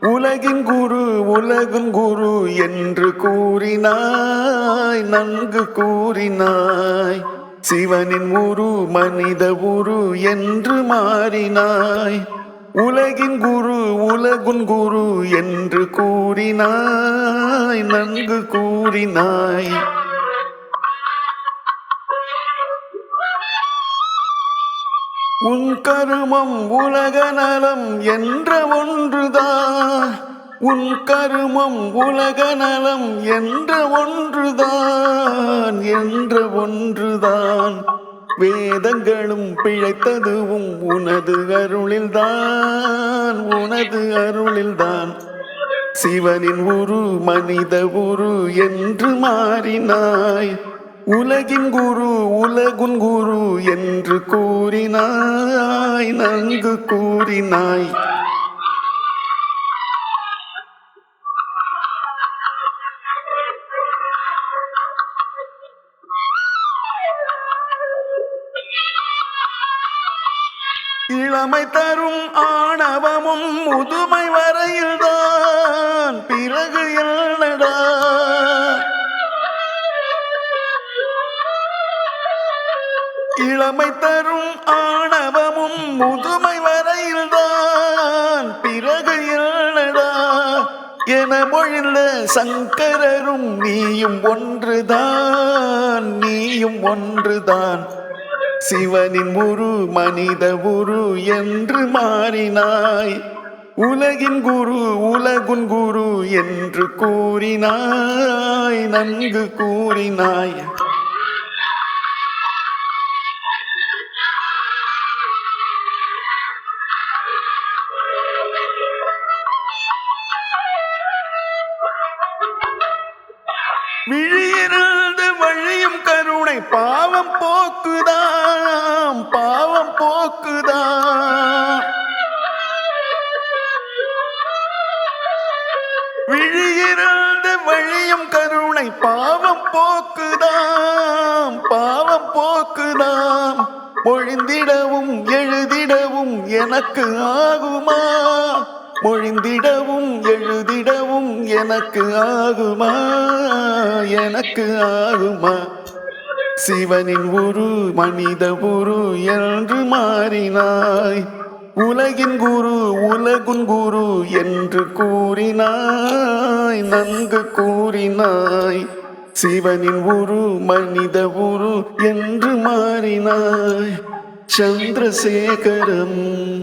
உலகின் குரு உலகும் குரு என்று கூறினாய் நன்கு கூறினாய். சிவனின் உரு மனித உரு என்று மாறினாய். உலகின் குரு உலகுன் குரு என்று கூறினாய் நன்கு கூறினாய். உன் கருமம் உலக நலம் என்ற ஒன்றுதான். உன் கருமம் உலக நலம் என்ற ஒன்றுதான் என்ற ஒன்றுதான். வேதங்களும் பிழைத்ததுவும் உனது அருளில்தான் உனது அருளில்தான். சிவனின் உரு மனித உரு என்று மாறினாய். உலகின் குரு உலகுன் குரு என்று கூறினாய் நன்கு கூறினாய். இளமை தரும் ஆணவமும் முதுமை இளமை தரும் ஆணவமும் முதுமை வரையில்தான் பிறகு இரணடா என மொழிந்த சங்கரரும் நீயும் ஒன்றுதான் நீயும் ஒன்றுதான். சிவனின் உரு மனித உரு என்று மாறினாய். உலகின் குரு உலகுன் குரு என்று கூறினாய் நன்கு கூறினாய். விழியிருந்து வழியும் கருணை பாவம் போக்குதாம் பாவம் போக்குதாம். விழியிருந்து வழியும் கருணை பாவம் போக்குதாம் பாவம் போக்குதாம். மொழிந்திடவும் எழுதிடவும் எனக்கு ஆகுமா? மொழிந்திடவும் எழுதிடவும் எனக்கு ஆகுமா? எனக்கு ஆகுமா? சிவனின் உரு மனித உரு என்று மாறினாய். உலகின் குரு உலகுன் குரு என்று கூறினாய் நன்கு கூறினாய். சிவனின் உரு மனித உரு என்று மாறினாய். சந்திரசேகரம்